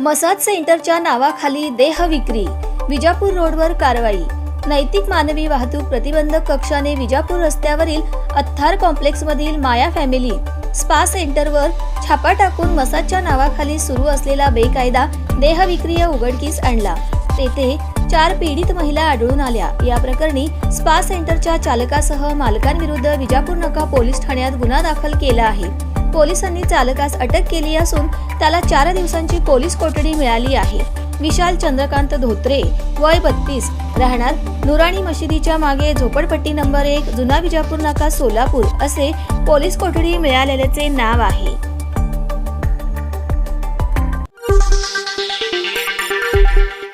Massage सेंटरच्या नावाखाली देह विक्री विजापूर रोडवर कारवाई. नैतिक मानवी वाहतूक प्रतिबंधक कक्षाने विजापूर रस्त्यावरील अथ्थार कॉम्प्लेक्समधील माया फॅमिली स्पा सेंटरवर छापा टाकून मसाजच्या नावाखाली सुरू असलेला बेकायदा देहविक्रीय उघडकीस आणला. तेथे चार पीडित महिला आढळून आल्या. या प्रकरणी स्पा सेंटरच्या चालकासह मालकांविरुद्ध विजापूर नका पोलीस ठाण्यात गुन्हा दाखल केला आहे. पोलिसांनी चालकास अटक केली असून त्याला चार दिवसांची पोलीस कोठडी मिळाली आहे. विशाल चंद्रकांत धोत्रे वय बत्तीस राहणार नुराणी मशिदीच्या मागे झोपडपट्टी नंबर एक जुना विजापूर नाका सोलापूर असे पोलीस कोठडी मिळालेल्याचे नाव आहे.